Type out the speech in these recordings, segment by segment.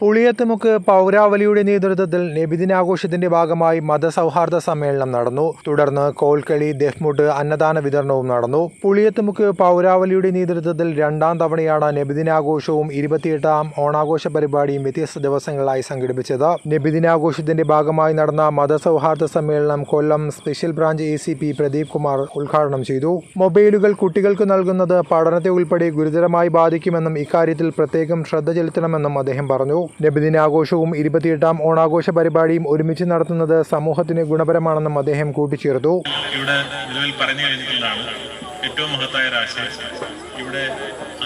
പുളിയത്തുമുക്ക് പൗരാവലിയുടെ നേതൃത്വത്തിൽ നബിദിനാഘോഷത്തിന്റെ ഭാഗമായി മതസൗഹാർദ്ദ സമ്മേളനം നടന്നു. തുടർന്ന് കോൽക്കളി ദഫ്മുട്ട് അന്നദാന വിതരണവും നടന്നു. പുളിയത്തുമുക്ക് പൗരാവലിയുടെ നേതൃത്വത്തിൽ രണ്ടാം തവണയാണ് നബിദിനാഘോഷവും ഇരുപത്തിയെട്ടാം ഓണാഘോഷ പരിപാടിയും വ്യത്യസ്ത ദിവസങ്ങളായി സംഘടിപ്പിച്ചത്. നബിദിനാഘോഷത്തിന്റെ ഭാഗമായി നടന്ന മതസൗഹാർദ്ദ സമ്മേളനം Kollam special branch A C P Pradeep Kumar ഉദ്ഘാടനം ചെയ്തു. മൊബൈലുകൾ കുട്ടികൾക്ക് നൽകുന്നത് പഠനത്തെ ഉൾപ്പെടെ ഗുരുതരമായി ബാധിക്കുമെന്നും ഇക്കാര്യത്തിൽ പ്രത്യേകം ശ്രദ്ധ ചെലുത്തണമെന്നും അദ്ദേഹം പറഞ്ഞു. നബിദിനാഘോഷവും ഇരുപത്തിയെട്ടാം ഓണാഘോഷ പരിപാടിയും ഒരുമിച്ച് നടത്തുന്നത് സമൂഹത്തിന് ഗുണപരമാണെന്നും അദ്ദേഹം കൂട്ടിച്ചേർത്തു. ഇവിടെ നിലവിൽ പറഞ്ഞു കഴിഞ്ഞിട്ടുള്ളതാണ് ഏറ്റവും മഹത്തായ ഒരു ആശയം. ഇവിടെ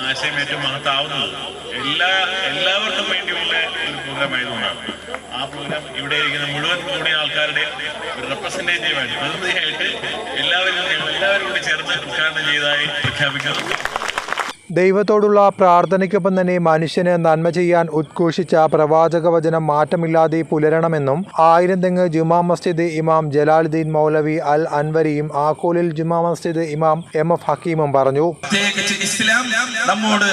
ആശയം ഏറ്റവും മഹത്താവുന്നത് എല്ലാ എല്ലാവർക്കും വേണ്ടിയുള്ള ഒരു പ്രോഗ്രാം ആയതുകൊണ്ടാണ്. ആ പ്രോഗ്രാം ഇവിടെ ഇരിക്കുന്ന മുഴുവൻ കൂടിയ ആൾക്കാരുടെ ഒരു റെപ്രസെന്റേറ്റീവ് ആയിട്ട് പ്രതിനിധിയായിട്ട് എല്ലാവരും എല്ലാവരും കൂടി ചേർന്ന് ഉദ്ഘാടനം ചെയ്തതായി പ്രഖ്യാപിക്കുന്നു. ദൈവത്തോടുള്ള പ്രാർത്ഥനയ്ക്കൊപ്പം തന്നെ മനുഷ്യന് നന്മ ചെയ്യാൻ ഉദ്ഘോഷിച്ച പ്രവാചക വചനം മാറ്റമില്ലാതെ പുലരണമെന്നും ആയിരം തെങ്ങ് ജുമാ മസ്ജിദ് ഇമാം ജലാലുദ്ദീൻ മൗലവി അൽ അൻവരിയും ആക്കോലിൽ ജുമാ മസ്ജിദ് ഇമാം എം എഫ് ഹക്കീമും പറഞ്ഞു. ഇസ്ലാം നമ്മോട്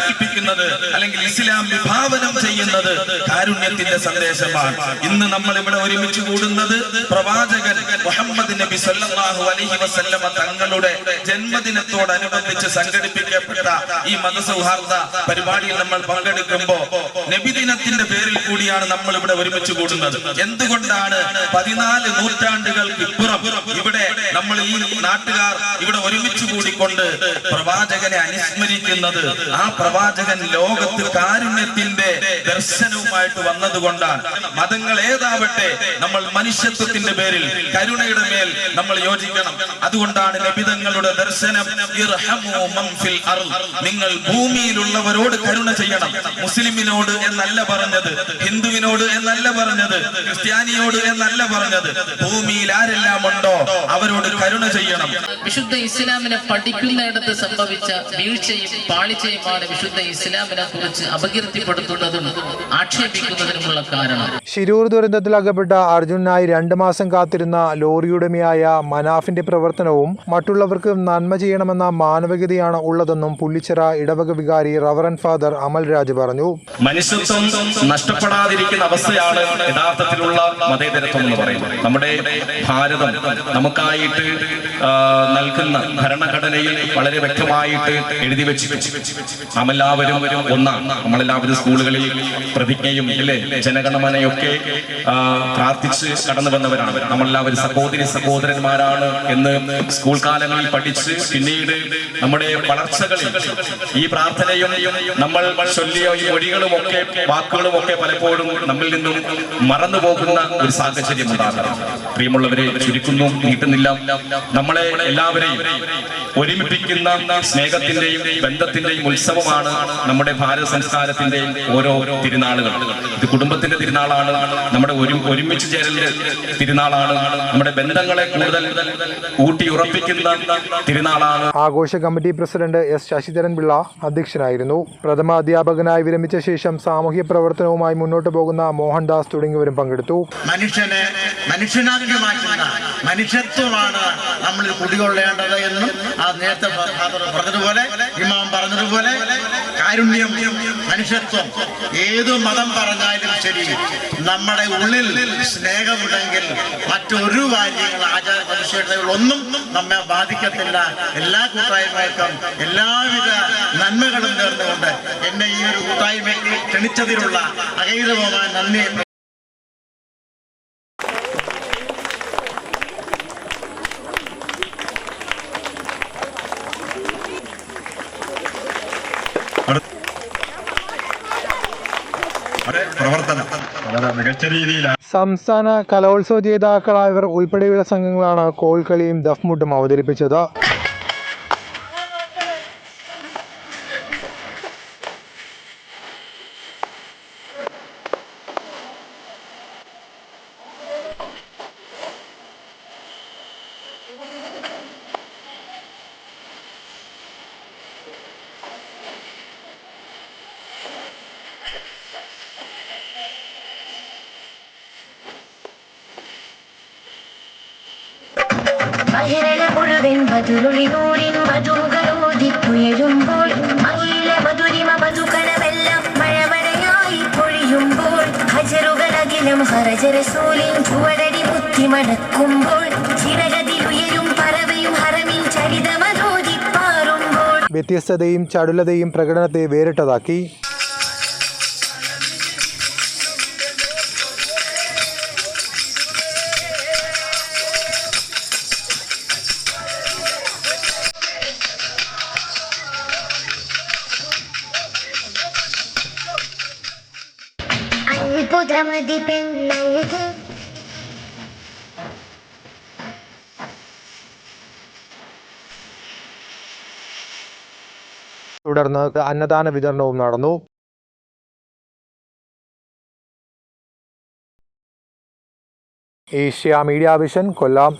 കൽപ്പിക്കുന്നത് അല്ലെങ്കിൽ ഇസ്ലാം വിഭാവനം ചെയ്യുന്നത് കാരുണ്യത്തിന്റെ സന്ദേശമാണ്. ഇന്ന് നമ്മൾ ഇവിടെ ഒരുമിച്ച് കൂടുന്നത് പ്രവാചകൻ മുഹമ്മദ് നബി സല്ലല്ലാഹു അലൈഹി വസല്ലമ തങ്ങളുടെ ജന്മദിനത്തോടനുബന്ധിച്ച് സംഘടിപ്പിക്കപ്പെട്ട ഈ മതസൗഹാർദ്ദ പരിപാടിയിൽ നമ്മൾ പങ്കെടുക്കുമ്പോ നബിദിനത്തിന്റെ പേരിൽ കൂടിയാണ് നമ്മൾ ഇവിടെ ഒരുമിച്ച് കൂടുന്നത്. എന്തുകൊണ്ടാണ് പതിനാല് നൂറ്റാണ്ടുകൾക്ക് ഇപ്പുറം ഇവിടെ നമ്മൾ ഈ നാട്ടുകാർ ഇവിടെ ഒരുമിച്ച് കൂടിക്കൊണ്ട് പ്രവാചകനെ അനുസ്മരിക്കുന്നത്? ആ പ്രവാചകൻ ലോകത്ത് കാരുണ്യത്തിന്റെ ദർശനവുമായിട്ട് വന്നതുകൊണ്ടാണ്. മതങ്ങൾ ഏതാവട്ടെ നമ്മൾ മനുഷ്യത്വത്തിന്റെ പേരിൽ കരുണയുടെ മേൽ നമ്മൾ യോജിക്കണം. അതുകൊണ്ടാണ് നബിതങ്ങളുടെ ദർശനം. നിങ്ങൾ ഭൂമിയിലുള്ളവരോട് കരുണ ചെയ്യണം. മുസ്ലിമിനോട് എന്നല്ല പറഞ്ഞത് ഹിന്ദുവിനോട് എന്നല്ല പറഞ്ഞത് ക്രിസ്ത്യാനിയോട് എന്നല്ല പറഞ്ഞത്. ഭൂമിയിൽ ആരെല്ലാം ഉണ്ടോ അവരോട് കരുണ ചെയ്യണം. വിശുദ്ധ ഇസ്ലാമിനെ പഠിക്കുന്നിടത്ത് സംഭവിച്ച വീഴ്ചയും പാളിച്ചയുമാണ് വിശുദ്ധ ഇസ്ലാമിനെ കുറിച്ച് അപകീർത്തിപ്പെടുത്തുന്നതും. ആക്ഷേപിക്കുന്നതിനുമുള്ള കാരണം. ശിരൂർ ദുരന്തത്തിൽ അകപ്പെട്ട അർജുനായി രണ്ടു മാസം കാത്തിരുന്ന ലോറിയുടമയായ മനാഫിന്റെ പ്രവർത്തനവും മറ്റുള്ളവർക്ക് നന്മ ചെയ്യണമെന്ന മാനവികതയാണ് ഉള്ളതെന്നും പുള്ളിച്ചിറ ഇടവക വികാരി റവറൻ ഫാദർ അമൽരാജ് പറഞ്ഞു. മനുഷ്യത്വം നഷ്ടപ്പെടാതിരിക്കുന്ന അവസ്ഥയാണ് യഥാർത്ഥത്തിലുള്ള മതേതരത്വം എന്ന് പറയുന്നത്. നമ്മുടെ ഭാരതം നമുക്കായിട്ട് നൽകുന്ന ഭരണഘടനയിൽ വളരെ വ്യക്തമായിട്ട് എഴുതി വെച്ച് നാം എല്ലാവരും ഒന്നാണ്. നമ്മളെല്ലാവരും സ്കൂളുകളിൽ പ്രതിജ്ഞയും ഇല്ലേ? ജനഗണമനയൊക്കെ പ്രാർത്ഥിച്ച് കടന്നു വന്നവരാണ്. നമ്മളെല്ലാവരും സഹോദരി സഹോദരന്മാരാണ് എന്ന് സ്കൂൾ കാലങ്ങളിൽ പഠിച്ച് പിന്നീട് നമ്മുടെ വളർച്ചകളിൽ ഈ പ്രാർത്ഥനയും നമ്മൾ ചൊല്ലിയ ഈ മൊഴികളും ഒക്കെ വാക്കുകളും ഒക്കെ പലപ്പോഴും നമ്മിൽ നിന്നും മറന്നു പോകുന്ന ഒരു സാഹചര്യം ഉണ്ടാകണം പ്രിയമുള്ളവരെ ചുരുക്കുന്നു നീട്ടുന്നില്ല. നമ്മളെ എല്ലാവരെയും ഒരുമിപ്പിക്കുന്ന സ്നേഹത്തിന്റെയും ബന്ധത്തിന്റെയും ഉത്സവമാണ് നമ്മുടെ ഭാരത സംസ്കാരത്തിന്റെയും ഓരോ തിരുനാളുകൾ. ഇത് കുടുംബത്തിന്റെ തിരുനാളാണ്. നമ്മുടെ ഒരു ഒരുമിച്ച് ചേരലിന്റെ തിരുനാളാണ്. നമ്മുടെ ബന്ധങ്ങളെ കൂടുതൽ ഊട്ടിയുറപ്പിക്കുന്ന തിരുനാളാണ്. ആഘോഷ committee president S Sasidharan Pillai അധ്യക്ഷനായിരുന്നു. പ്രഥമ അധ്യാപകനായി വിരമിച്ച ശേഷം സാമൂഹ്യ പ്രവർത്തനവുമായി മുന്നോട്ട് പോകുന്ന മോഹൻദാസ് തുടങ്ങിയവരും പങ്കെടുത്തു. മനുഷ്യനെ മനുഷ്യനാക്കി മാറ്റുന്ന മനുഷ്യത്വമാണ് നമ്മൾ കുടികൊള്ളേണ്ടത് എന്നും ആ നേരത്തെ പറഞ്ഞതുപോലെ ഇമാം പറഞ്ഞതുപോലെ കാരുണ്യം മനുഷ്യത്വം ഏതു മതം പറഞ്ഞാലും ശരി. നമ്മുടെ ഉള്ളിൽ സ്നേഹമുണ്ടെങ്കിൽ മറ്റൊരു കാര്യങ്ങൾ ആചാര മനുഷ്യരുടെകളൊന്നും നമ്മെ ബാധിക്കത്തില്ല. എല്ലാ കൂട്ടായ്മയ്ക്കും എല്ലാവിധ നന്മകളും നേർന്നുകൊണ്ട് എന്നെ ഈ ഒരു കൂട്ടായ്മയ്ക്ക് ക്ഷണിച്ചതിലുള്ള അകൈതവമായ നന്ദി. രീതിയിലാണ്. സംസ്ഥാന കലോത്സവ ജേതാക്കളായവർ ഉൾപ്പെടെയുള്ള സംഘങ്ങളാണ് കോൽക്കളിയും ദഫ്മുട്ടും അവതരിപ്പിച്ചത്. മഹിരല മുഴുവൻ മധുരുളി നൂറിൻ മധുകളോതിത്തുയരുമ്പോൾ മഹില മധുരിമ മധുകരമെല്ലാം മഴമഴയായി പൊഴിയും ഹിജറുകളകിലും ഹറജറസൂലിൻ ചുവടടി മുത്തി മടക്കുമ്പോൾ ചിറകതിലുയരും പറവയും ഹറമിൻ ചരിതമതോതിപ്പാറുമ്പോൾ വ്യത്യസ്തതയും ചടുലതയും പ്രകടനത്തെ വേറിട്ടതാക്കി അത്ഭുതമതി പെണ്ണഴക് തുടർന്ന് അന്നദാന വിതരണവും നടന്നു. Asia media vision Kollam.